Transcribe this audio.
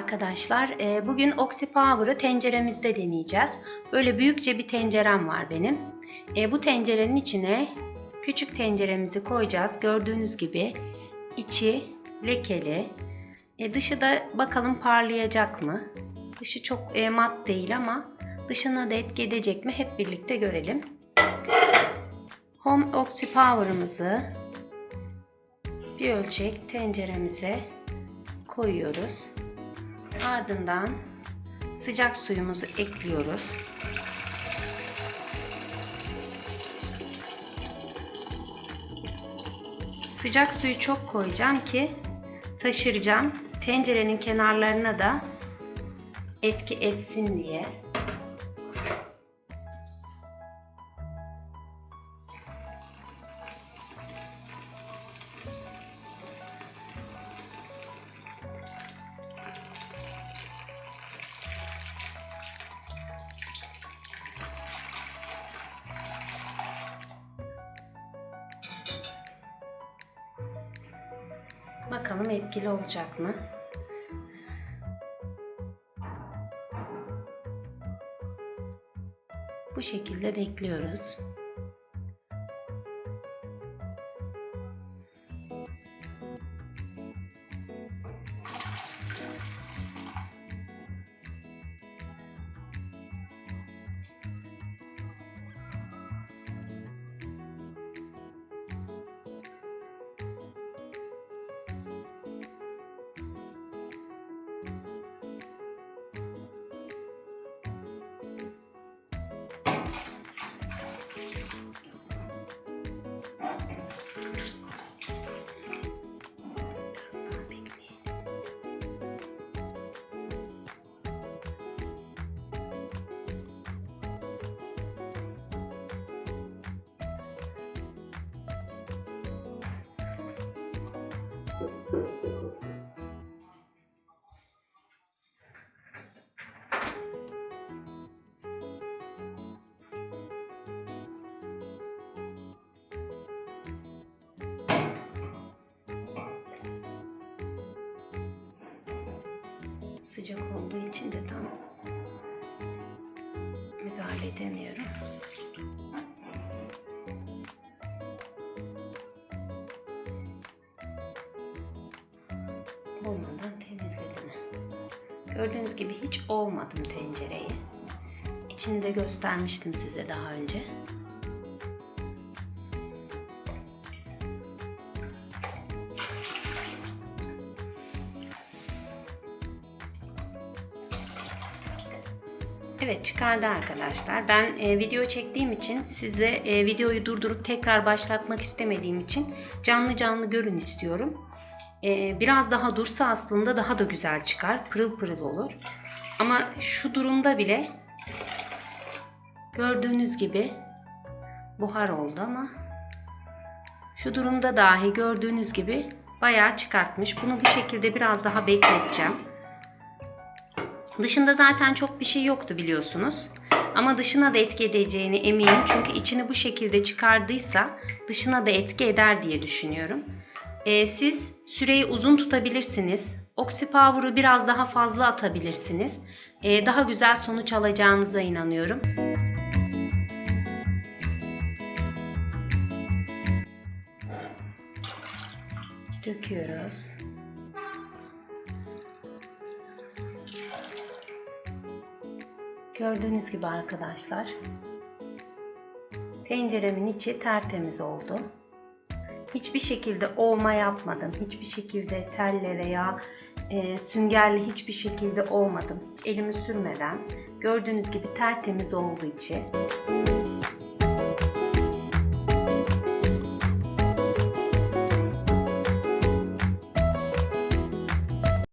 arkadaşlar. Ee, Bugün Oxypower'ı tenceremizde deneyeceğiz. Böyle büyükçe bir tencerem var benim. Ee, Bu tencerenin içine küçük tenceremizi koyacağız. Gördüğünüz gibi içi lekeli. Ee, Dışı da bakalım parlayacak mı? Dışı çok e, mat değil ama dışına da etki edecek mi? Hep birlikte görelim. Home Oxypower'ımızı bir ölçek tenceremize koyuyoruz. Ardından sıcak suyumuzu ekliyoruz. Sıcak suyu çok koyacağım ki taşıracağım. Tencerenin kenarlarına da etki etsin diye. Bakalım etkili olacak mı? Bu şekilde bekliyoruz. Sıcak olduğu için de tam müdahale edemiyorum. Olmadan temizledim. Gördüğünüz gibi hiç ovmadım tencereyi. İçini de göstermiştim size daha önce. Evet çıkardı arkadaşlar. Ben e, video çektiğim için size e, videoyu durdurup tekrar başlatmak istemediğim için canlı canlı görün istiyorum. E, biraz daha dursa aslında daha da güzel çıkar. Pırıl pırıl olur. Ama şu durumda bile gördüğünüz gibi buhar oldu ama şu durumda dahi gördüğünüz gibi bayağı çıkartmış. Bunu bu şekilde biraz daha bekleteceğim. Dışında zaten çok bir şey yoktu biliyorsunuz. Ama dışına da etki edeceğini eminim. Çünkü içini bu şekilde çıkardıysa dışına da etki eder diye düşünüyorum. Ee, siz süreyi uzun tutabilirsiniz. Oxypower'ı biraz daha fazla atabilirsiniz. Ee, daha güzel sonuç alacağınıza inanıyorum. Döküyoruz. Gördüğünüz gibi arkadaşlar tenceremin içi tertemiz oldu. Hiçbir şekilde ovma yapmadım. Hiçbir şekilde telle veya e, süngerle hiçbir şekilde ovmadım. Hiç elimi sürmeden gördüğünüz gibi tertemiz olduğu içi.